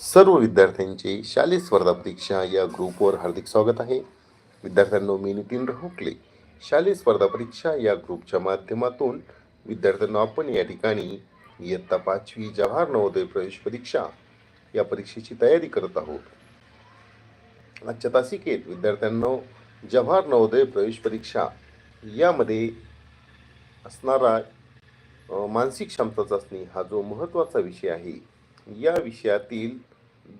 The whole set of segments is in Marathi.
सर्व विद्यार्थ्यांचे शालेय स्पर्धा परीक्षा या ग्रुपवर हार्दिक स्वागत आहे. विद्यार्थ्यांनो मी नितीन रहोकले. शालेय स्पर्धा परीक्षा या ग्रुपच्या माध्यमातून विद्यार्थ्यांना आपण या ठिकाणी इयत्ता पाचवी जवाहर नवोदय प्रवेश परीक्षा या परीक्षेची तयारी करत आहोत. आजच्या तासिकेत विद्यार्थ्यांनो जवाहर नवोदय प्रवेश परीक्षा यामध्ये असणारा मानसिक क्षमता चाचणी हा जो महत्त्वाचा विषय आहे या विषयातील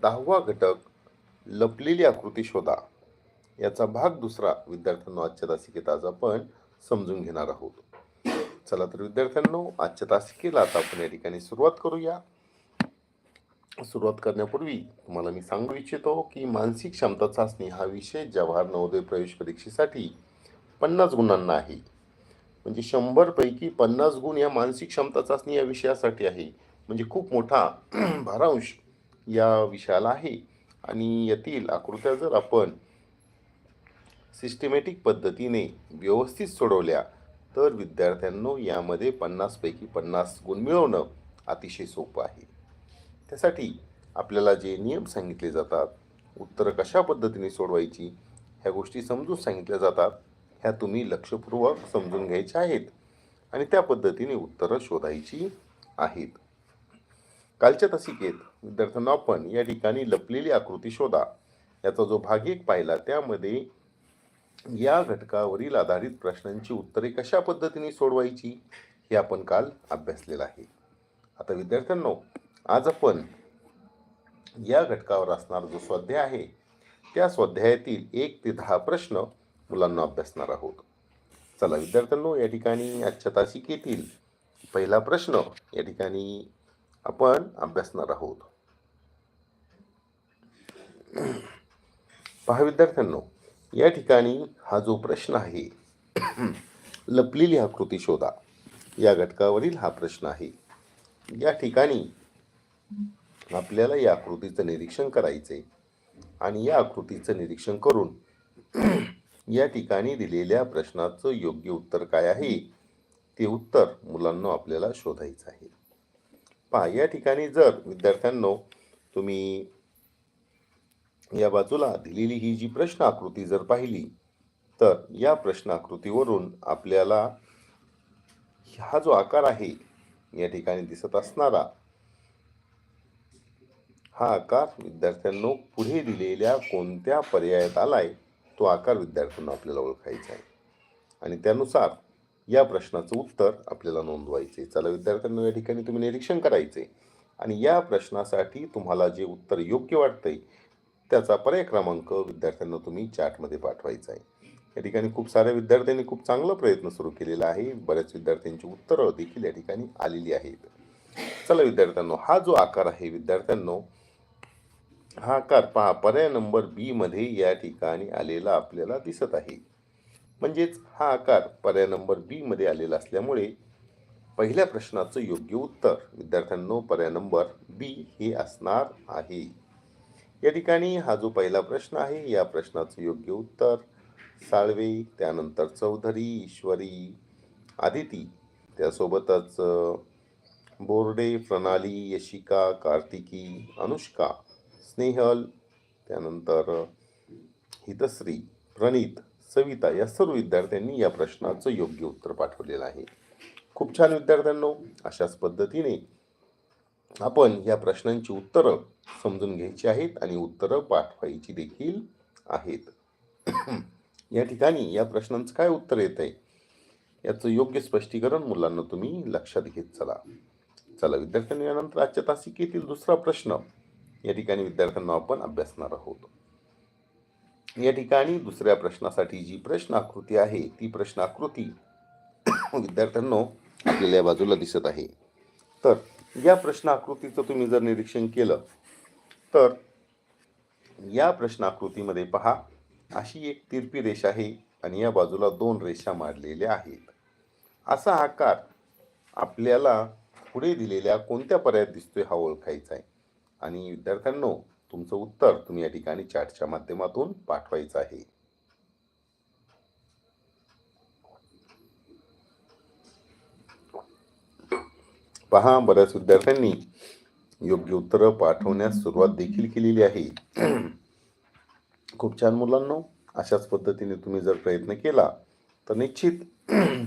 दहावा घटक लपलेली आकृती शोधा. याचा भाग दुसरा विद्यार्थ्यांनो आजच्या तासिकेत आज आपण समजून घेणार आहोत. चला तर विद्यार्थ्यांनो आजच्या तासिकेला आता आपण या ठिकाणी सुरुवात करूया. सुरुवात करण्यापूर्वी तुम्हाला मी सांगू इच्छितो की मानसिक क्षमता चाचणी हा विषय जवाहर नवोदय प्रवेश परीक्षेसाठी पन्नास गुणांना आहे. म्हणजे शंभरपैकी पन्नास गुण या मानसिक क्षमता चाचणी या विषयासाठी आहे. म्हणजे खूप मोठा भारांश या विषयाला आहे. आणि यातील आकृत्या जर आपण सिस्टमॅटिक पद्धतीने व्यवस्थित सोडवल्या तर विद्यार्थ्यांनो यामध्ये पन्नासपैकी पन्नास गुण मिळवणं अतिशय सोपं आहे. त्यासाठी आपल्याला जे नियम सांगितले जातात उत्तरं कशा पद्धतीने सोडवायची ह्या गोष्टी समजून सांगितल्या जातात ह्या तुम्ही लक्षपूर्वक समजून घ्यायच्या आहेत आणि त्या पद्धतीने उत्तरं शोधायची आहेत. कालच्या तसिकेत विद्यार्थ्यांना आपण या ठिकाणी लपलेली आकृती शोधा. याचा जो भाग एक पाहिला त्यामध्ये या घटकावरील आधारित प्रश्नांची उत्तरे कशा पद्धतीने सोडवायची हे आपण काल अभ्यासलेलं आहे. आता विद्यार्थ्यांनो आज आपण या घटकावर असणारा जो स्वाध्याय आहे त्या स्वाध्यायातील एक ते दहा प्रश्न मुलांना अभ्यासणार आहोत. चला विद्यार्थ्यांनो या ठिकाणी आजच्या तासिकेतील पहिला प्रश्न या ठिकाणी आपण अभ्यासणार आहोत. पहा विद्यार्थ्यांनो या ठिकाणी हा जो प्रश्न आहे लपलेली आकृती शोधा. या घटकावरील हा प्रश्न आहे. या ठिकाणी आपल्याला या आकृतीचं निरीक्षण करायचे आणि या आकृतीचं निरीक्षण करून या ठिकाणी दिलेल्या प्रश्नाचं योग्य उत्तर काय आहे ते उत्तर मुलांना आपल्याला शोधायचं आहे. पहा या ठिकाणी जर विद्यार्थ्यांनो तुम्ही या बाजूला दिलेली ही जी प्रश्न आकृती जर पाहिली तर या प्रश्न आकृतीवरून आपल्याला हा जो आकार आहे या ठिकाणी दिसत असणारा हा आकार विद्यार्थ्यांनो पुढे दिलेल्या कोणत्या पर्यायात आलाय तो आकार विद्यार्थ्यांना आपल्याला ओळखायचा आहे. आणि त्यानुसार या प्रश्नाचं उत्तर आपल्याला नोंदवायचे चला विद्यार्थ्यांना या ठिकाणी तुम्ही निरीक्षण करायचे आणि या प्रश्नासाठी तुम्हाला जे उत्तर योग्य वाटतंय त्याचा पर्याय क्रमांक विद्यार्थ्यांना तुम्ही चॅटमध्ये पाठवायचा आहे या ठिकाणी खूप साऱ्या विद्यार्थ्यांनी खूप चांगला प्रयत्न सुरू केलेला आहे. बऱ्याच विद्यार्थ्यांची उत्तरं देखील या ठिकाणी आलेली आहेत. चला विद्यार्थ्यांनो हा जो आकार आहे विद्यार्थ्यांनो हा आकार पहा. पर्याय नंबर बी मध्ये या ठिकाणी आलेला आपल्याला दिसत आहे. म्हणजेच हा आकार पर्याय नंबर बी मध्ये आलेला असल्यामुळे पहिल्या प्रश्नाचं योग्य उत्तर विद्यार्थ्यांनो पर्याय नंबर बी हे असणार आहे. या ठिकाणी हा जो पहिला प्रश्न आहे या प्रश्नाचं योग्य उत्तर साळवे त्यानंतर चौधरी ईश्वरी आदिती त्यासोबतच बोर्डे प्रणाली यशिका कार्तिकी अनुष्का स्नेहल त्यानंतर हितश्री प्रणीत सविता या सर्व विद्यार्थ्यांनी या प्रश्नाचं योग्य उत्तर पाठवलेलं आहे. खूप छान विद्यार्थ्यांनो अशाच पद्धतीने आपण या प्रश्नांची उत्तरं समजून घ्यायची आहेत आणि उत्तरं पाठवायची देखील आहेत. या ठिकाणी या प्रश्नांचं काय उत्तर येत आहे? याचं योग्य स्पष्टीकरण मुलांना तुम्ही लक्षात घेत चला. चला विद्यार्थ्यांनी यानंतर आजच्या तासिकेतील दुसरा प्रश्न. या ठिकाणी विद्यार्थ्यांना आपण अभ्यासणार आहोत. या ठिकाणी दुसऱ्या प्रश्नासाठी जी प्रश्न आकृती आहे ती प्रश्नाकृती विद्यार्थ्यांनो आपल्याला या बाजूला दिसत आहे. तर या प्रश्नाकृतीचं तुम्ही जर निरीक्षण केलं तर या प्रश्नाकृतीमध्ये पहा अशी एक तिरपी रेषा आहे आणि या बाजूला दोन रेषा मारलेल्या आहेत. असा आकार आपल्याला पुढे दिलेल्या कोणत्या पर्यायात दिसतोय हा ओळखायचा आहे. आणि विद्यार्थ्यांनो तुमचं उत्तर तुम्ही या ठिकाणी चॅटच्या माध्यमातून पाठवायचं आहे. पहा बऱ्याच विद्यार्थ्यांनी योग्य उत्तरं पाठवण्यास सुरुवात देखील केलेली आहे. खूप छान मुलांनो अशाच पद्धतीने तुम्ही जर प्रयत्न केला तर निश्चित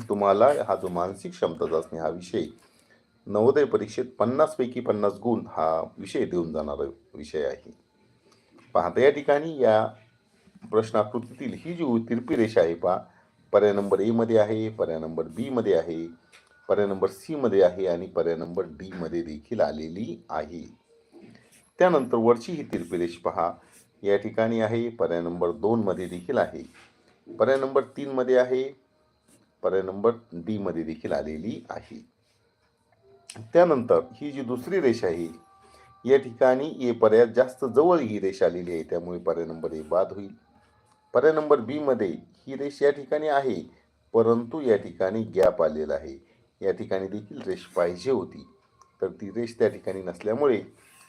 तुम्हाला हा जो मानसिक क्षमता चाचणी हा विषय नवोदय परीक्षेत पन्नासपैकी पन्नास गुण हा विषय देऊन जाणारा विषय आहे. पाहता या ठिकाणी या प्रश्नाकृतीतील ही जी तिरपी रेषा आहे पहा पर्याय नंबर एमध्ये आहे पर्याय नंबर बीमध्ये आहे पर्याय नंबर सीमध्ये आहे आणि पर्याय नंबर डीमध्ये देखील आलेली आहे. त्यानंतर वरची ही तिरपी रेष पहा या ठिकाणी आहे पर्याय नंबर दोनमध्ये देखील आहे. पर्याय नंबर तीनमध्ये आहे पर्याय नंबर डीमध्ये देखील आलेली आहे. त्यानंतर ही जी दुसरी रेषा आहे या ठिकाणी ए पर्याय जास्त जवळ ही रेष आलेली आहे त्यामुळे पर्याय नंबर ए बाद होईल. पर्याय नंबर बीमध्ये ही रेष या ठिकाणी आहे परंतु या ठिकाणी गॅप आलेला आहे. या ठिकाणी देखील रेष पाहिजे होती. तर ती रेष त्या ठिकाणी नसल्यामुळे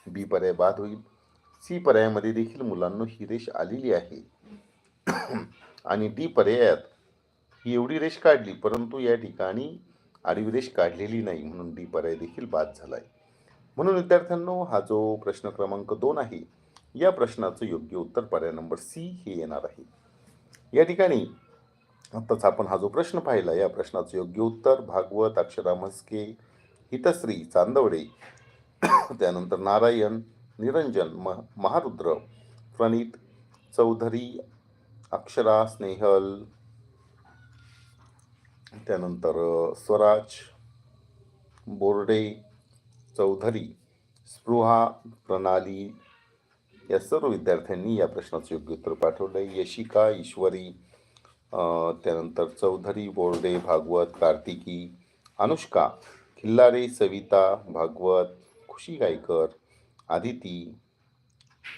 बी पर्याय बाद होईल. सी पर्यायामध्ये देखील मुलांना ही रेष आलेली आहे. आणि डी पर्यायात ही एवढी रेष काढली परंतु या ठिकाणी आणि विदेश काढलेली नाही म्हणून डी पर्याय देखील बाद आहे म्हणून विद्यार्थ्यांनो हा जो प्रश्न क्रमांक दोन आहे या प्रश्नाचं योग्य उत्तर पर्याय नंबर सी हे येणार आहे. या ठिकाणी आत्ताच आपण हा जो प्रश्न पाहिला या प्रश्नाचं योग्य उत्तर भागवत अक्षरा म्हस्के हितश्री चांदवडे त्यानंतर नारायण निरंजन म महारुद्र प्रणित चौधरी अक्षरा स्नेहल त्यानंतर स्वराज बोर्डे चौधरी स्पृहा प्रणाली या सर्व विद्यार्थ्यांनी या प्रश्नाचं योग्य उत्तर पाठवलं यशिका ईश्वरी त्यानंतर चौधरी बोर्डे भागवत कार्तिकी अनुष्का खिल्लारे सविता भागवत खुशी गायकर आदिती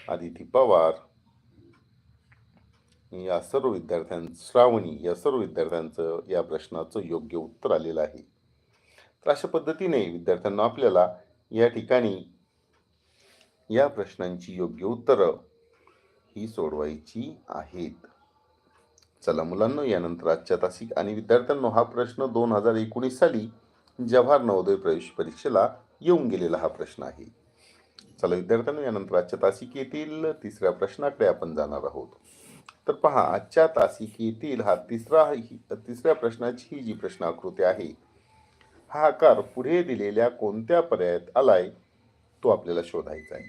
आदिती पवार या सर्व विद्यार्थ्यां श्रावणी या सर्व विद्यार्थ्यांचं या प्रश्नाचं योग्य उत्तर आलेलं आहे. तर अशा पद्धतीने विद्यार्थ्यांना आपल्याला या ठिकाणी या प्रश्नांची योग्य उत्तरं ही सोडवायची आहेत. चला मुलांना यानंतर आजच्या तासिक आणि विद्यार्थ्यांनो हा प्रश्न दोन हजार एकोणीस साली जवाहर नवोदय प्रवेश परीक्षेला येऊन गेलेला हा प्रश्न आहे. चला विद्यार्थ्यांना यानंतर आजच्या तासिकेतील तिसऱ्या प्रश्नाकडे आपण जाणार आहोत. तर पहा आजच्या तासिकेतील हा तिसरा ही- तिसऱ्या प्रश्नाची ही जी प्रश्नाकृती आहे हा आकार पुढे दिलेल्या कोणत्या पर्यायात आलाय तो आपल्याला शोधायचा आहे.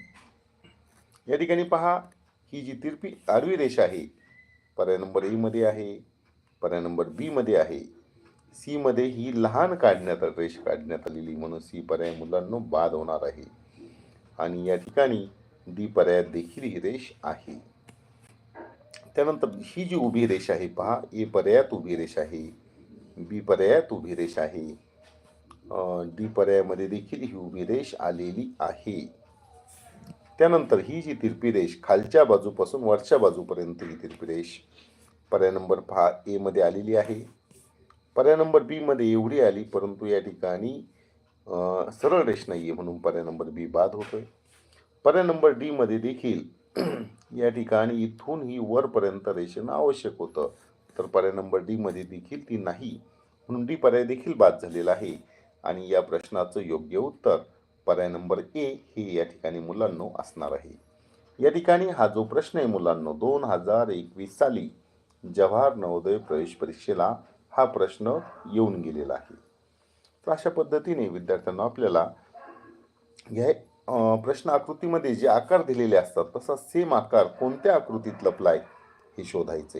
या ठिकाणी पहा ही जी तिरपी आडवी रेषा आहे पर्याय नंबर ए मध्ये आहे पर्याय नंबर बी मध्ये आहे सी मध्ये ही लहान काढण्यात रेष काढण्यात आलेली म्हणून सी पर्याय मुलांना बाद होणार आहे. आणि या ठिकाणी डी पर्यायात देखील ही रेष आहे. त्यानंतर ही जी उभी रेष आहे पहा ए पर्यायात उभी रेष आहे बी पर्यायात उभी रेष आहे डी पर्यायामध्ये देखील ही उभी रेष आलेली आहे. त्यानंतर ही जी तिरपी रेष खालच्या बाजूपासून वरच्या बाजूपर्यंत ही तिरपी रेष पर्याय नंबर पहा एमध्ये आलेली आहे. पर्याय नंबर बीमध्ये एवढी आली परंतु या ठिकाणी सरळ रेष नाही आहे म्हणून पर्याय नंबर बी बाद होतोय. पर्याय नंबर डीमध्ये देखील या ठिकाणी इथून ही वरपर्यंत रेषेनं आवश्यक होतं. तर पर्याय नंबर डी मध्ये देखील ती नाही. म्हणून डी पर्याय देखील बाद झालेला आहे. आणि या प्रश्नाचं योग्य उत्तर पर्याय नंबर ए हे या ठिकाणी मुलांनो असणार आहे. या ठिकाणी हा जो प्रश्न आहे मुलांनो दोन हजार एकवीस साली जवाहर नवोदय प्रवेश परीक्षेला हा प्रश्न येऊन गेलेला आहे. तर अशा पद्धतीने विद्यार्थ्यांना आपल्याला या प्रश्न आकृतीमध्ये जे आकार दिलेले असतात तसा सेम आकार कोणत्या आकृतीत लपलाय हे शोधायचे?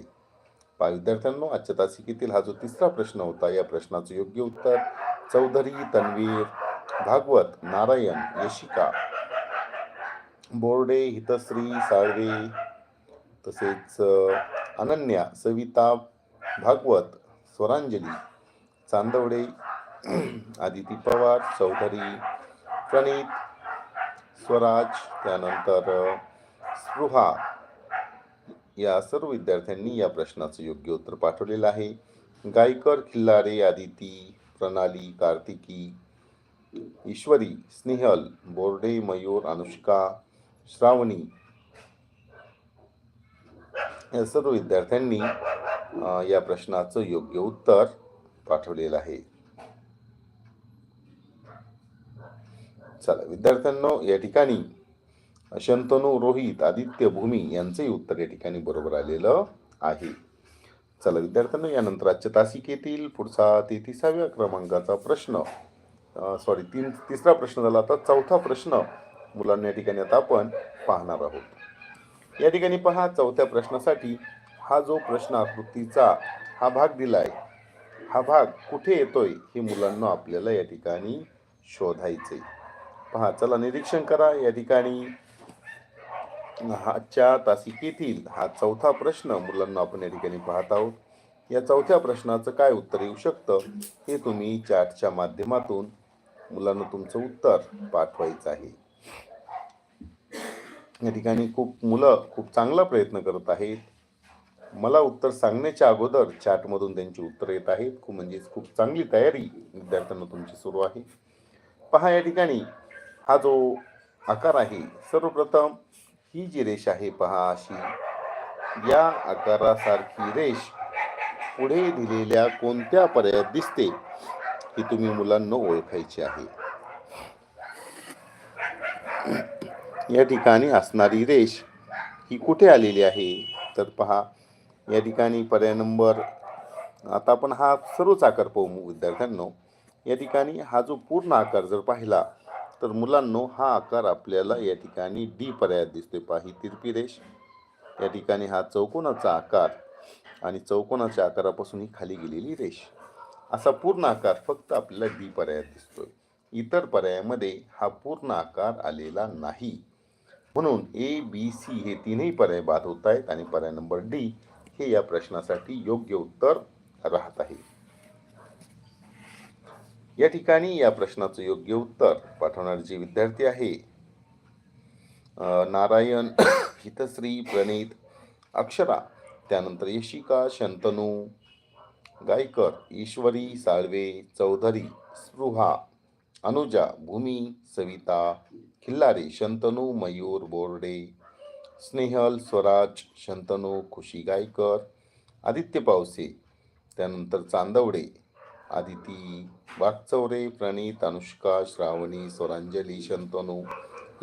पा विद्यार्थ्यांनो आजच्या तासिकेतील हा जो तिसरा प्रश्न होता या प्रश्नाचं योग्य उत्तर चौधरी तन्वीर भागवत नारायण यशिका बोर्डे हितश्री साळवे तसेच अनन्या सविता भागवत स्वरांजली चांदवडे आदिती पवार चौधरी प्रणित स्वराज त्यानंतर स्पृहा. या सर्व विद्यार्थ्यांनी या प्रश्नाचं योग्य उत्तर पाठवलेलं आहे. गायकर खिल्लारे आदिती प्रणाली कार्तिकी ईश्वरी स्नेहल बोर्डे मयूर अनुष्का श्रावणी. या सर्व विद्यार्थ्यांनी या प्रश्नाचं योग्य उत्तर पाठवलेलं आहे. चला विद्यार्थ्यांनो या ठिकाणी शंतनू रोहित आदित्य भूमी यांचंही उत्तर या ठिकाणी बरोबर आलेलं आहे. चला विद्यार्थ्यांनो यानंतर आजच्या तासिकेतील पुढचा तेहतीसाव्या क्रमांकाचा प्रश्न सॉरी तीन तिसरा प्रश्न झाला आता चौथा प्रश्न मुलांना या ठिकाणी आता आपण पाहणार आहोत. या ठिकाणी पहा चौथ्या प्रश्नासाठी हा जो प्रश्न आकृतीचा हा भाग दिलाय हा भाग कुठे येतोय हे मुलांना आपल्याला या ठिकाणी शोधायचे पहा चला निरीक्षण करा. या ठिकाणी आजच्या तासिकेतील हा चौथा प्रश्न मुलांना आपण या ठिकाणी पाहत आहोत. या चौथ्या प्रश्नाचं काय उत्तर येऊ शकतं हे तुम्ही चॅटच्या माध्यमातून मुलांना तुमचं उत्तर पाठवायचं आहे. या ठिकाणी खूप मुलं खूप चांगला प्रयत्न करत आहेत. मला उत्तर सांगण्याच्या अगोदर चॅटमधून त्यांची उत्तर येत आहेत. खूप म्हणजेच खूप चांगली तयारी विद्यार्थ्यांना तुमची सुरू आहे. पहा या ठिकाणी हा जो आकार आहे सर्वप्रथम ही जी रेष आहे पहा अशी. या आकारासारखी रेष पुढे दिलेल्या कोणत्या पर्यायात दिसते ही तुम्ही मुलांना ओळखायची आहे. या ठिकाणी असणारी रेष ही कुठे आलेली आहे? तर पहा या ठिकाणी पर्याय नंबर आता आपण हा सर्वच आकार पाहू विद्यार्थ्यांनो. या ठिकाणी हा जो पूर्ण आकार जर पाहिला तर मुलांनो हा आकार आपल्याला या ठिकाणी डी पर्यायात दिसतोय. पाही तिरपी रेष. या ठिकाणी हा चौकोनाचा आकार आणि चौकोनाच्या आकारापासून ही खाली गेलेली रेष. असा पूर्ण आकार फक्त आपल्याला डी पर्यायात दिसतोय. इतर पर्यायामध्ये हा पूर्ण आकार आलेला नाही. म्हणून ए बी सी हे तीनही पर्याय बाद होत आहेत आणि पर्याय नंबर डी हे या प्रश्नासाठी योग्य उत्तर राहत आहे. या ठिकाणी या प्रश्नाचं योग्य उत्तर पाठवणारे जे विद्यार्थी आहे नारायण हितश्री प्रणित अक्षरा त्यानंतर यशिका शंतनू गायकर ईश्वरी साळवे चौधरी स्पृहा अनुजा भूमी सविता खिल्लारे शंतनू मयूर बोर्डे स्नेहल स्वराज शंतनू खुशी गायकर आदित्य पावसे त्यानंतर चांदवडे आदिती वाकचौरे प्रणीत अनुष्का श्रावणी स्वरांजली शंतनू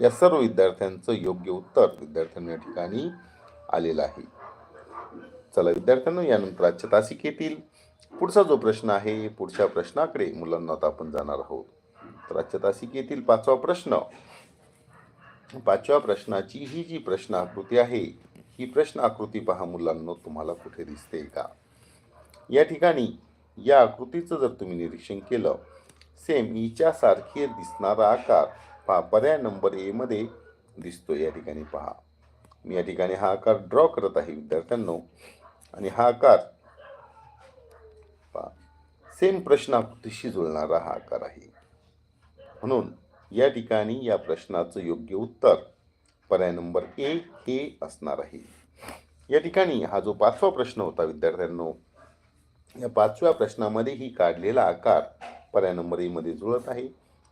या सर्व विद्यार्थ्यांचं योग्य उत्तर विद्यार्थ्यांना या ठिकाणी आलेलं आहे. चला विद्यार्थ्यांना यानंतर आजच्या तासिकेतील पुढचा जो प्रश्न आहे पुढच्या प्रश्नाकडे मुलांना आता आपण जाणार आहोत. तर आजच्या तासिकेतील पाचवा प्रश्न. पाचव्या प्रश्नाची ही जी प्रश्न आकृती आहे ही प्रश्न आकृती पहा मुलांना तुम्हाला कुठे दिसते का? या ठिकाणी या आकृतीचं जर तुम्ही निरीक्षण केलं सेम ईच्या सारखे दिसणारा आकार पहा पर्याय नंबर एमध्ये दिसतो या ठिकाणी पहा. मी या ठिकाणी हा आकार ड्रॉ करत आहे विद्यार्थ्यांनो. आणि हा आकार पहा. सेम प्रश्न आकृतीशी जुळणारा हा आकार आहे. म्हणून या ठिकाणी या प्रश्नाचं योग्य उत्तर पर्याय नंबर ए हे असणार आहे. या ठिकाणी हा जो पाचवा प्रश्न होता विद्यार्थ्यांनो या पाचव्या प्रश्नामध्ये ही काढलेला आकार पर्याय नंबर ए जुळत आहे.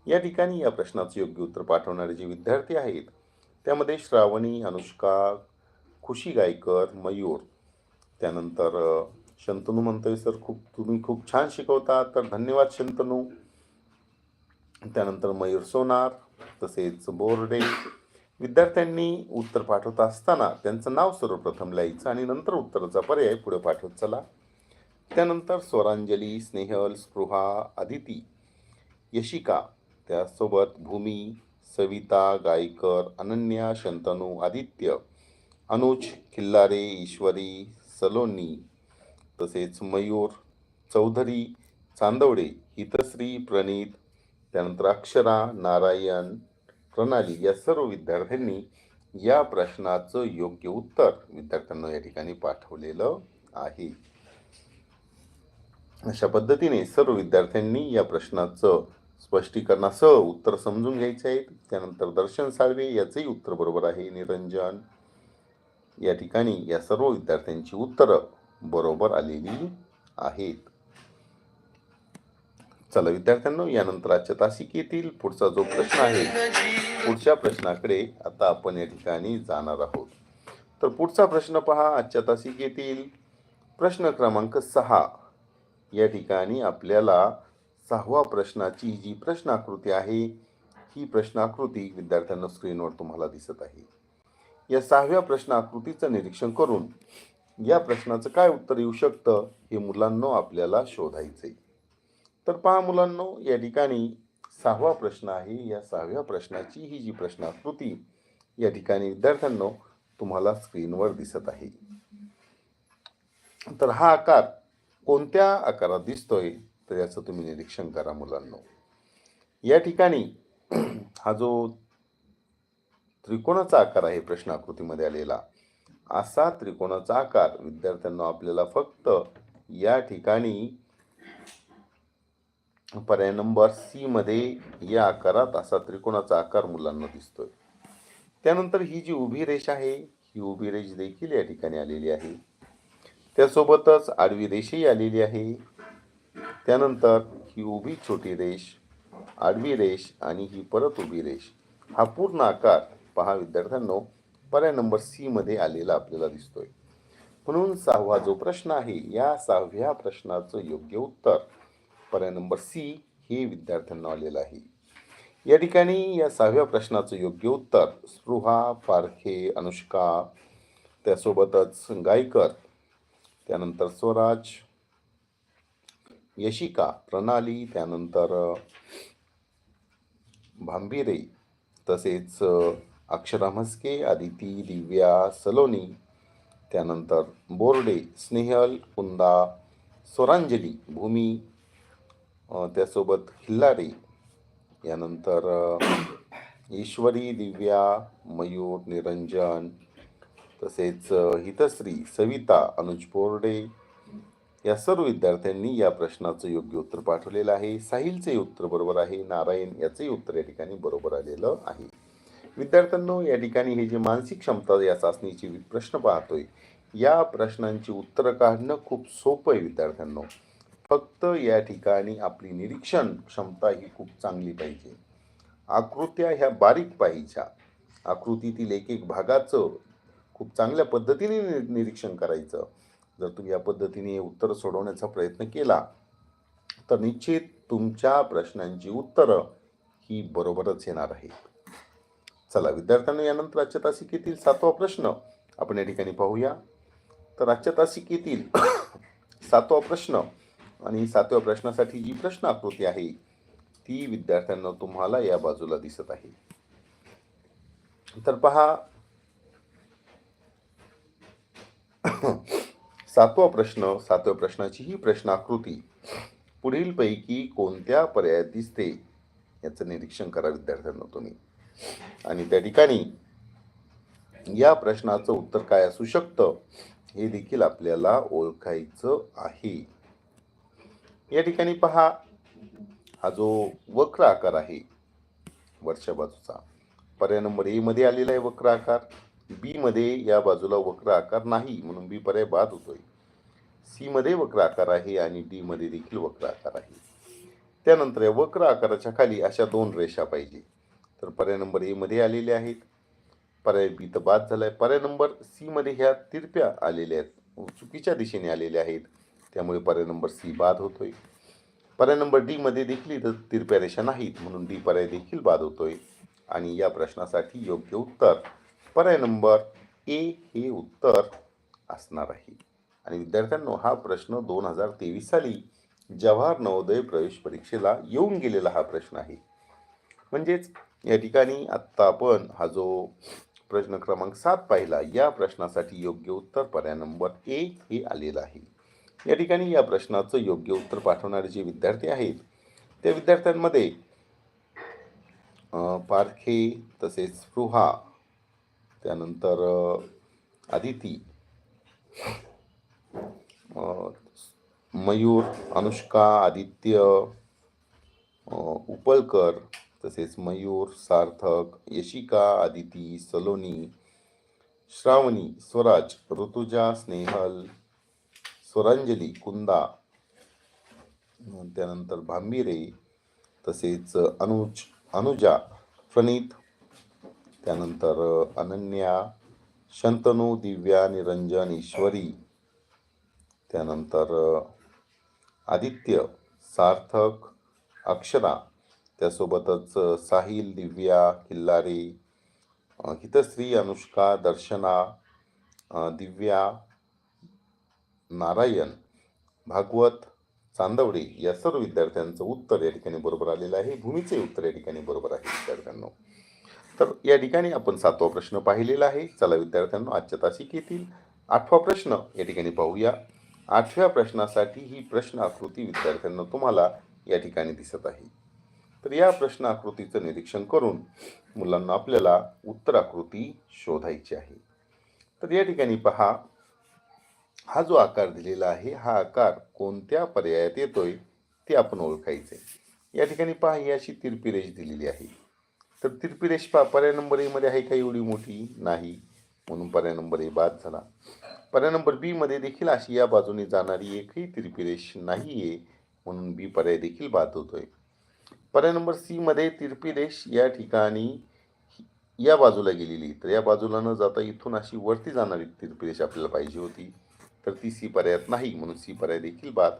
या ठिकाणी या प्रश्नाचं योग्य उत्तर पाठवणारे जे विद्यार्थी आहेत त्यामध्ये श्रावणी अनुष्का खुशी गायकर मयूर. त्यानंतर शंतनू म्हणतोय सर खूप तुम्ही खूप छान शिकवता तर धन्यवाद शंतनू. त्यानंतर मयूर सोनार तसेच बोर्डे. विद्यार्थ्यांनी उत्तर पाठवत असताना त्यांचं नाव सर्वप्रथम लिहायचं आणि नंतर उत्तराचा पर्याय पुढे पाठवत चला. त्यानंतर स्वरांजली स्नेहल स्पृहा आदिती यशिका त्यासोबत भूमी सविता गायकर अनन्या शंतनू आदित्य अनुज खिल्लारे ईश्वरी सलोनी तसेच मयूर चौधरी चांदवडे हितश्री प्रणीत त्यानंतर अक्षरा नारायण प्रणाली या सर्व विद्यार्थ्यांनी या प्रश्नाचं योग्य उत्तर विद्यार्थ्यांना या ठिकाणी पाठवलेलं आहे. अशा पद्धतीने सर्व विद्यार्थ्यांनी या प्रश्नाचं स्पष्टीकरणासह उत्तर समजून घ्यायचे आहेत. त्यानंतर दर्शन साळवे याचंही उत्तर बरोबर आहे. निरंजन. या ठिकाणी या सर्व विद्यार्थ्यांची उत्तरं बरोबर आलेली आहेत. चला विद्यार्थ्यांनो यानंतर आजच्या तासिकेतील पुढचा जो प्रश्न आहे पुढच्या प्रश्नाकडे आता आपण या ठिकाणी जाणार आहोत. तर पुढचा प्रश्न पहा. आजच्या तासिकेतील प्रश्न क्रमांक सहा. या ठिकाणी आपल्याला सहावा प्रश्नाची जी प्रश्नाकृती आहे ही प्रश्नाकृती विद्यार्थ्यांना स्क्रीनवर तुम्हाला दिसत आहे. या सहाव्या प्रश्न आकृतीचं निरीक्षण करून या प्रश्नाचं काय उत्तर येऊ शकतं हे मुलांनो आपल्याला शोधायचंय. तर पहा मुलांनो या ठिकाणी सहावा प्रश्न आहे. या सहाव्या प्रश्नाची ही जी प्रश्नाकृती या ठिकाणी विद्यार्थ्यांनो तुम्हाला स्क्रीनवर दिसत आहे. तर हा आकार कोणत्या आकारात दिसतोय तर याचं तुम्ही निरीक्षण करा मुलांनो. या ठिकाणी हा जो त्रिकोणाचा आकार आहे प्रश्न आकृतीमध्ये आलेला असा त्रिकोणाचा आकार विद्यार्थ्यांना आपल्याला फक्त या ठिकाणी पर्याय नंबर सी मध्ये या आकारात असा त्रिकोणाचा आकार मुलांना दिसतोय. त्यानंतर ही जी उभी रेष आहे ही उभी रेष देखील या ठिकाणी आलेली आहे. त्यासोबतच आडवी रेषही आलेली आहे. त्यानंतर ही उभी छोटी रेष आडवी रेष आणि ही परत उभी रेष. हा पूर्ण आकार पहा विद्यार्थ्यांनो पर्याय नंबर सीमध्ये आलेला आपल्याला दिसतोय. म्हणून सहावा जो प्रश्न आहे या सहाव्या प्रश्नाचं योग्य उत्तर पर्याय नंबर सी हे विद्यार्थ्यांना आलेलं आहे. या ठिकाणी या सहाव्या प्रश्नाचं योग्य उत्तर स्पृहा पारखे अनुष्का त्यासोबतच गायकर त्यानंतर स्वराज यशिका प्रणाली त्यानंतर भांबिरे तसेच अक्षरा म्हस्के आदिती दिव्या सलोनी त्यानंतर बोर्डे स्नेहल कुंदा स्वरांजली भूमी त्यासोबत खिल्लारे यानंतर ईश्वरी दिव्या मयूर निरंजन तसेच हितश्री सविता अनुज बोर्डे या सर्व विद्यार्थ्यांनी या प्रश्नाचं योग्य उत्तर पाठवलेलं आहे. साहिलचे उत्तर बरोबर आहे. नारायण याचंही उत्तर या ठिकाणी बरोबर आलेलं आहे. विद्यार्थ्यांनो या ठिकाणी हे जे मानसिक क्षमता या चाचणीचे प्रश्न पाहतोय या प्रश्नांची उत्तरं काढणं खूप सोपं आहे विद्यार्थ्यांनो. फक्त या ठिकाणी आपली निरीक्षण क्षमता ही खूप चांगली पाहिजे. आकृत्या ह्या बारीक पाहिजे. आकृतीतील एक एक भागाचं खूप चांगल्या पद्धतीने नि- निरीक्षण करायचं. जर तुम्ही या पद्धतीने उत्तर सोडवण्याचा प्रयत्न केला तर निश्चित तुमच्या प्रश्नांची उत्तरं ही बरोबरच येणार आहे चला विद्यार्थ्यांना यानंतर आजच्या तासिकेतील सातवा प्रश्न आपण या ठिकाणी पाहूया. तर आजच्या तासिकेतील सातवा प्रश्न आणि सातव्या प्रश्नासाठी जी प्रश्न आकृती आहे ती विद्यार्थ्यांना तुम्हाला या बाजूला दिसत आहे. तर पहा सातवा प्रश्न सातव्या प्रश्नाची ही प्रश्न आकृती पुढीलपैकी कोणत्या पर्यायात दिसते? याचं निरीक्षण करा विद्यार्थ्यांना तुम्ही. आणि त्या ठिकाणी या प्रश्नाचं उत्तर काय असू शकतं हे देखील आपल्याला ओळखायचं आहे. या ठिकाणी पहा हा जो वक्र आकार आहे वरच्या बाजूचा पर्याय नंबर ए मध्ये आलेला आहे वक्र आकार. बी मध्ये या बाजूला वक्र आकार नाही म्हणून बी पर्याय बाद होतोय. सी मध्ये वक्र आकार आहे आणि डी मध्ये देखील वक्र आकार आहे. त्यानंतर या वक्र आकाराच्या खाली अशा दोन रेषा पाहिजे. तर पर्याय नंबर ए मध्ये आलेले आहेत. पर्याय बी तर बाद झालाय. पर्याय नंबर सी मध्ये ह्या तिरप्या आलेल्या आहेत. हो, चुकीच्या दिशेने आलेल्या आहेत. त्यामुळे पर्याय नंबर सी बाद होतोय. पर्याय नंबर डी मध्ये देखील इथं तिरप्या रेषा नाहीत म्हणून डी पर्याय देखील बाद होतोय. आणि या प्रश्नासाठी योग्य उत्तर पर्याय नंबर ए हे उत्तर असणार आहे आणि विद्यार्थ्यांनो हा प्रश्न दोन हजार तेवीस साली जवाहर नवोदय प्रवेश परीक्षेला येऊन गेलेला हा प्रश्न आहे. म्हणजेच या ठिकाणी आत्ता आपण हा जो प्रश्न क्रमांक सात पाहिला या प्रश्नासाठी योग्य उत्तर पर्याय नंबर ए हे आलेलं आहे. या ठिकाणी या प्रश्नाचं योग्य उत्तर पाठवणारे जे विद्यार्थी आहेत त्या विद्यार्थ्यांमध्ये पारखे तसेच स्पृहा त्यानंतर आदिती. मयूर अनुष्का आदित्य उपलकर तसेच मयूर सार्थक यशिका आदिती सलोनी श्रावणी स्वराज ऋतुजा स्नेहल स्वरांजली कुंदा त्यानंतर भांबिरे तसेच अनुज अनुजा प्रणीत त्यानंतर अनन्या शंतनू दिव्या निरंजन ईश्वरी. त्यानंतर आदित्य सार्थक अक्षरा. त्यासोबतच साहिल दिव्या किल्लारे हितश्री अनुष्का दर्शना दिव्या नारायण भागवत चांदवडे या सर्व विद्यार्थ्यांचं उत्तर या ठिकाणी बरोबर आलेलं आहे. भूमीचे उत्तर या ठिकाणी बरोबर आहे विद्यार्थ्यांनो. तर या ठिकाणी आपण सातवा प्रश्न पाहिलेला आहे. चला विद्यार्थ्यांना आजच्या तासिकेतील आठवा प्रश्न या ठिकाणी पाहूया. आठव्या प्रश्नासाठी ही प्रश्न आकृती विद्यार्थ्यांना तुम्हाला या ठिकाणी दिसत आहे. तर या प्रश्न आकृतीचं निरीक्षण करून मुलांना आपल्याला उत्तर आकृती शोधायची आहे. तर या ठिकाणी पहा. हा जो आकार दिलेला आहे हा आकार कोणत्या पर्यायात येतोय ते आपण ओळखायचे या ठिकाणी पहा ही अशी तिरपी रेष दिलेली आहे. तर तिरपी रेषा पर्याय नंबर एमध्ये आहे का एवढी मोठी? नाही. म्हणून पर्याय नंबर ए बाद झाला. पर्याय नंबर बीमध्ये देखील अशी या बाजूने जाणारी एकही तिरपी रेष आहे म्हणून बी पर्याय देखील बाद होतोय. पर्याय नंबर सीमध्ये तिरपी रेष या ठिकाणी या बाजूला गेलेली तर या बाजूला न जाता इथून अशी वरती जाणारी तिरपी रेष आपल्याला पाहिजे होती. तर ती सी पर्यायात नाही म्हणून सी पर्याय देखील बाद.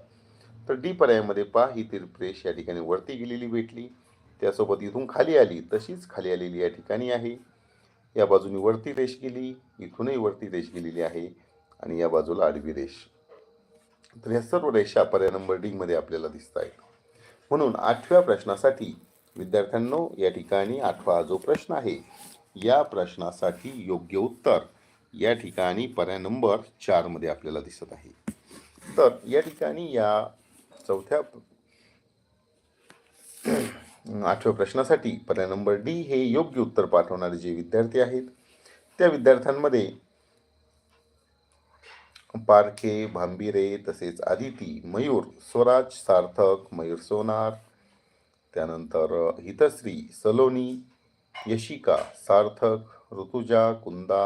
तर डी पर्यायामध्ये पहा ही तिरपी रेष या ठिकाणी वरती गेलेली भेटली. त्यासोबत इथून खाली आली तशीच खाली आलेली या ठिकाणी आहे. या बाजूने वरती रेष गेली इथूनही वरती रेष गेलेली आहे आणि या बाजूला आडवी रेष तर ह्या सर्व रेषा पर्याय नंबर डीमध्ये आपल्याला दिसत आहेत. म्हणून आठव्या प्रश्नासाठी विद्यार्थ्यांनो या ठिकाणी आठवा हा जो प्रश्न आहे या प्रश्नासाठी योग्य उत्तर या ठिकाणी पर्याय नंबर चारमध्ये आपल्याला दिसत आहे. तर या ठिकाणी या चौथ्या आठव्या प्रश्नासाठी पर्याय नंबर डी हे योग्य उत्तर पाठवणारे जे विद्यार्थी आहेत त्या विद्यार्थ्यांमध्ये पारखे भांबिरे तसेच आदिती मयूर स्वराज सार्थक मयूर सोनार त्यानंतर हितश्री सलोनी यशिका सार्थक ऋतुजा कुंदा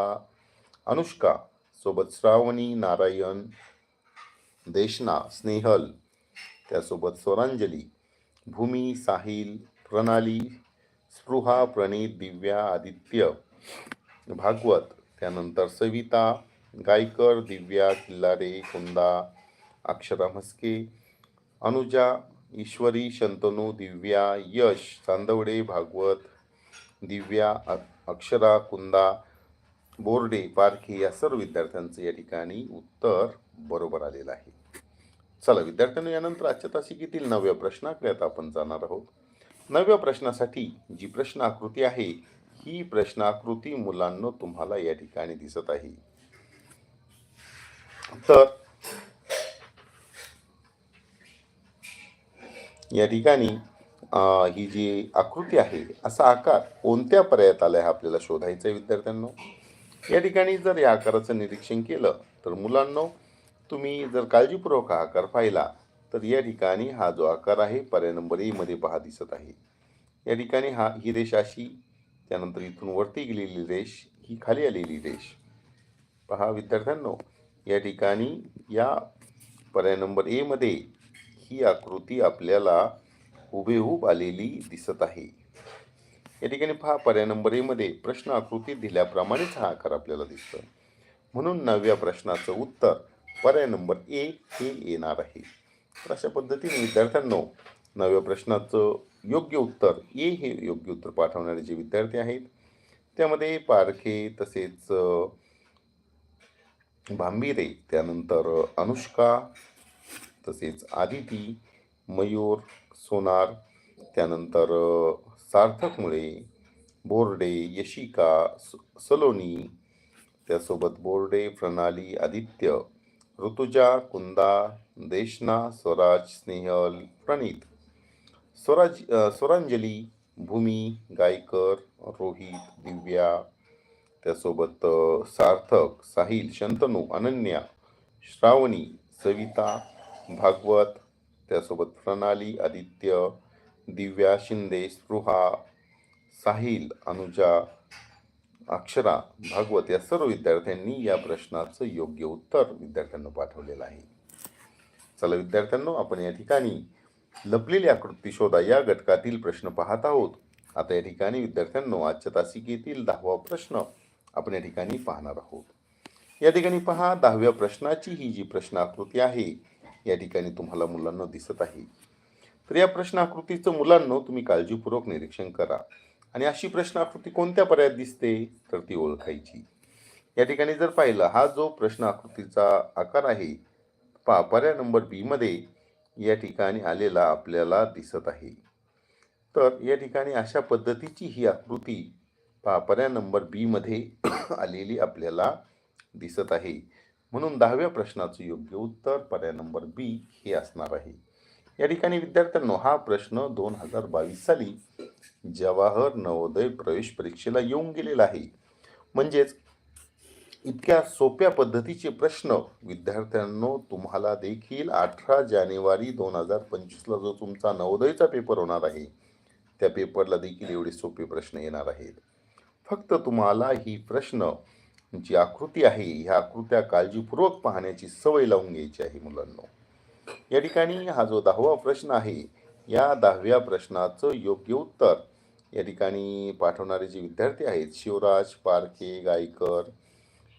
अनुष्का सोबत श्रावणी नारायण देशना स्नेहल त्यासोबत स्वरांजली भूमी साहिल प्रणाली स्पृहा प्रणीत दिव्या आदित्य भागवत त्यानंतर सविता गायकर दिव्या किल्लारे कुंदा अक्षरा म्हस्के अनुजा ईश्वरी शंतनू दिव्या यश चांदवडे भागवत दिव्या अक्षरा कुंदा बोर्डे पारखे या सर्व विद्यार्थ्यांचं या ठिकाणी उत्तर बरोबर आलेलं आहे. चला विद्यार्थ्यांनी यानंतर आजच्या तासिकेतील नव्या प्रश्नाकडे आता आपण जाणार आहोत. नव्या प्रश्नासाठी जी प्रश्न आकृती आहे ही प्रश्न आकृती मुलांना तुम्हाला या ठिकाणी दिसत आहे. तर या ठिकाणी ही जी आकृती आहे असा आकार कोणत्या पर्यायात आला आहे आपल्याला शोधायचा आहे विद्यार्थ्यांना. या ठिकाणी जर या आकाराचं निरीक्षण केलं तर मुलांनो तुम्ही जर काळजीपूर्वक हा आकार पाहिला तर या ठिकाणी हा जो आकार आहे पर्याय नंबर एमध्ये पहा दिसत आहे. या ठिकाणी हा ही रेष अशी त्यानंतर इथून वरती गेलेली रेष ही खाली आलेली रेष. पहा विद्यार्थ्यांनो या ठिकाणी या पर्याय नंबर एमध्ये ही आकृती आपल्याला हुबेहूब आलेली दिसत आहे. या ठिकाणी पहा पर्याय नंबर एमध्ये प्रश्न आकृती दिल्याप्रमाणेच हा आकार आपल्याला दिसतो म्हणून नवव्या प्रश्नाचं उत्तर पर्याय नंबर ए हे येणार आहे. तर अशा पद्धतीने विद्यार्थ्यांनो नव्या प्रश्नाचं योग्य उत्तर ए हे योग्य उत्तर पाठवणारे जे विद्यार्थी आहेत त्यामध्ये पारखे तसेच अ, भांबिरे त्यानंतर अनुष्का तसेच आदिती मयूर सोनार त्यानंतर सार्थक मुळे बोर्डे यशिका स- सलोनी त्यासोबत बोर्डे प्रणाली आदित्य ऋतुजा कुंदा देशना स्वराज स्नेहल प्रणीत। स्वराज स्वरांजली भूमी गायकर रोहित दिव्या त्यासोबत सार्थक साहिल शंतनू अनन्या श्रावणी सविता भागवत त्यासोबत प्रणाली आदित्य दिव्या शिंदे स्पृहा साहिल अनुजा अक्षरा भागवत या सर्व विद्यार्थ्यांनी या प्रश्नाचं योग्य उत्तर विद्यार्थ्यांना पाठवलेलं आहे. चला विद्यार्थ्यांनो आपण या ठिकाणी लपलेली आकृती शोधा या घटकातील प्रश्न पाहत आहोत. आता या ठिकाणी विद्यार्थ्यांनो आजच्या तासिकेतील दहावा प्रश्न आपण या ठिकाणी पाहणार आहोत. या ठिकाणी पहा दहाव्या प्रश्नाची ही जी प्रश्न आकृती आहे या ठिकाणी तुम्हाला मुलांना दिसत आहे. तर या प्रश्न आकृतीचं मुलांना तुम्ही काळजीपूर्वक निरीक्षण करा. आणि अशी प्रश्न आकृती कोणत्या पर्यायात दिसते तर ती ओळखायची. या ठिकाणी जर पाहिलं हा जो प्रश्न आकृतीचा आकार आहे पा पर्याय नंबर बीमध्ये या ठिकाणी आलेला आपल्याला दिसत आहे. तर या ठिकाणी अशा पद्धतीची ही आकृती पा पर्याय नंबर बीमध्ये आलेली आपल्याला दिसत आहे. म्हणून दहाव्या प्रश्नाचं योग्य उत्तर पर्याय नंबर बी हे असणार आहे. या ठिकाणी विद्यार्थ्यांनो हा प्रश्न दोन हजार बावीस साली जवाहर नवोदय प्रवेश परीक्षेला येऊन गेलेला आहे. म्हणजेच इतक्या सोप्या पद्धतीचे प्रश्न विद्यार्थ्यांनो तुम्हाला देखील अठरा जानेवारी दोन हजार पंचवीसला जो तुमचा नवोदयचा पेपर होणार आहे त्या पेपरला देखील एवढे सोपे प्रश्न येणार आहेत. फक्त तुम्हाला ही प्रश्न जी आकृती आहे ह्या आकृत्या काळजीपूर्वक पाहण्याची सवय लावून घ्यायची आहे मुलांना. या ठिकाणी हा जो दहावा प्रश्न आहे या दहाव्या प्रश्नाचं योग्य उत्तर. या ठिकाणी पाठवणारे जे विद्यार्थी आहेत शिवराज पारखे गायकर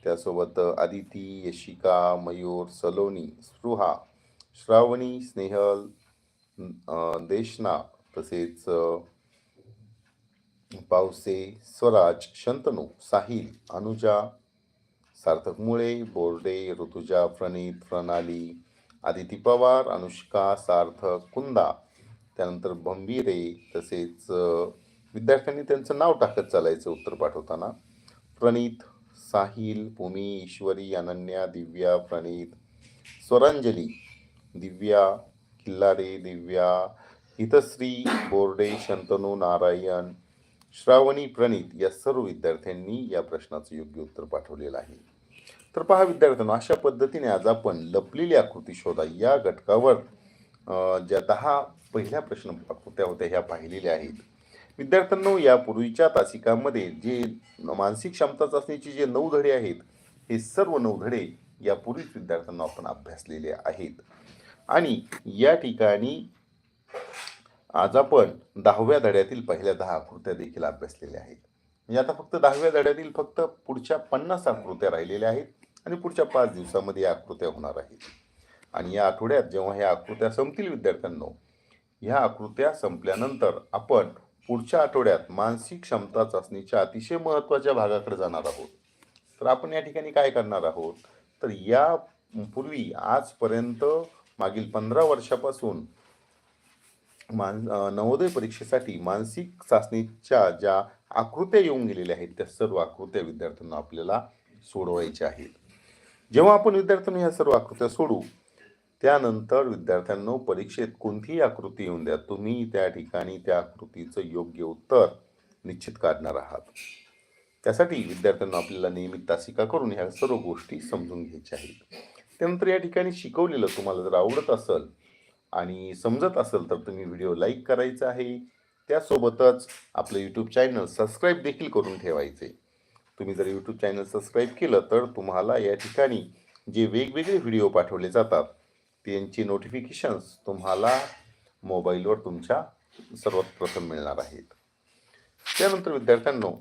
त्यासोबत आदिती यशिका मयूर सलोनी स्पृहा श्रावणी स्नेहल देशना तसेच पावसे स्वराज शंतनू साहिल अनुजा सार्थक मुळे बोर्डे ऋतुजा प्रणीत प्रणाली आदिती पवार अनुष्का सार्थक कुंदा त्यानंतर भंबीरे तसेच विद्यार्थ्यांनी त्यांचं नाव टाकत चालायचं उत्तर पाठवताना. प्रणीत साहिल भूमी ईश्वरी अनन्या दिव्या प्रणीत स्वरांजली दिव्या किल्लारे दिव्या हितश्री बोर्डे शंतनू नारायण श्रावणी प्रणीत या सर्व विद्यार्थ्यांनी या प्रश्नाचं योग्य उत्तर पाठवलेलं आहे. तर पहा विद्यार्थ्यांना अशा पद्धतीने आज आपण लपलेली आकृती शोधा. या घटकावर ज्या दहा पहिल्या प्रश्न आकृत्या होत्या ह्या पाहिलेल्या आहेत. विद्यार्थ्यांनो यापूर्वीच्या तासिकामध्ये जे मानसिक क्षमता चाचणीचे जे नऊ धडे आहेत हे सर्व नऊ धडे यापूर्वीच विद्यार्थ्यांना आपण अभ्यासलेले आहेत. आणि या ठिकाणी आज आपण दहाव्या धड्यातील पहिल्या दहा आकृत्या देखील अभ्यासलेल्या आहेत. म्हणजे आता फक्त दहाव्या धड्यातील फक्त पुढच्या पन्नास आकृत्या राहिलेल्या आहेत आणि पुढच्या पाच दिवसामध्ये या आकृत्या होणार आहेत. आणि या आठवड्यात जेव्हा ह्या आकृत्या संपतील विद्यार्थ्यांनो ह्या आकृत्या संपल्यानंतर आपण पुढच्या आठवड्यात मानसिक क्षमता चाचणीच्या अतिशय महत्त्वाच्या भागाकडे जाणार आहोत. तर आपण या ठिकाणी काय करणार आहोत? तर या पूर्वी आजपर्यंत मागील पंधरा वर्षापासून मान नवोदय परीक्षेसाठी मानसिक चाचणीच्या ज्या आकृत्या येऊन गेलेल्या आहेत त्या सर्व आकृत्या विद्यार्थ्यांना आपल्याला सोडवायच्या आहेत. जेव्हा आपण विद्यार्थ्यांना ह्या सर्व आकृत्या सोडू त्यानंतर विद्यार्थ्यांनो परीक्षेत कोणतीही आकृती येऊन द्या. तुम्ही त्या ठिकाणी त्या आकृतीचं योग्य उत्तर निश्चित काढणार आहात. त्यासाठी विद्यार्थ्यांना आपल्याला नियमित तासिका करून ह्या सर्व गोष्टी समजून घ्यायच्या आहेत. त्यानंतर या ठिकाणी शिकवलेलं तुम्हाला जर आवडत असेल आणि समजत असेल तर तुम्ही व्हिडिओ लाईक करायचा आहे. त्यासोबतच आपलं यूट्यूब चॅनल सबस्क्राईब देखील करून ठेवायचे. तुम्ही जर यूट्यूब चॅनल सबस्क्राईब केलं तर तुम्हाला या ठिकाणी जे वेगवेगळे व्हिडिओ पाठवले जातात त्यांची नोटिफिकेशन्स तुम्हाला मोबाईलवर तुमच्या सर्वात प्रथम मिळणार आहेत. त्यानंतर विद्यार्थ्यांनो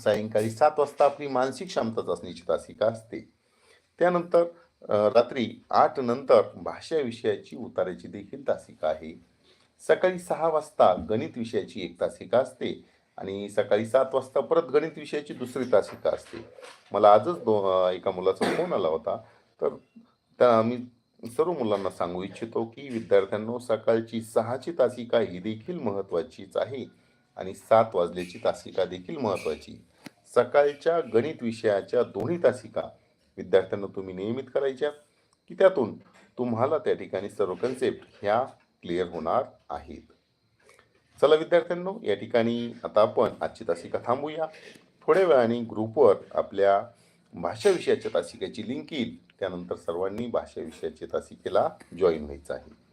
सायंकाळी सात वाजता आपली मानसिक क्षमता चाचणीची तासिका असते. त्यानंतर रात्री आठ नंतर भाषा विषयाची उताराची देखील तासिका आहे. सकाळी सहा वाजता गणित विषयाची एक तासिका असते आणि सकाळी सात वाजता परत गणित विषयाची दुसरी तासिका असते. मला आजच दो एका मुलाचा फोन आला होता. तर त्या मी सर्व मुलांना सांगू इच्छितो की विद्यार्थ्यांनो सकाळची सहाची तासिका ही देखील महत्त्वाचीच आहे आणि सात वाजल्याची तासिका देखील महत्त्वाची. सकाळच्या गणित विषयाच्या दोन्ही तासिका विद्यार्थ्यांना तुम्ही नियमित करायच्या की त्यातून तुम्हाला त्या ठिकाणी सर्व कन्सेप्ट ह्या क्लिअर होणार आहेत. चला विद्यार्थ्यांनो या ठिकाणी आता आपण आजची तासिका थांबूया. थोड्या वेळाने ग्रुपवर आपल्या भाषा विषयाच्या तासिकेची लिंक येईल. त्यानंतर सर्वांनी भाषाविषयाची तासिकेला जॉईन व्हायचं आहे.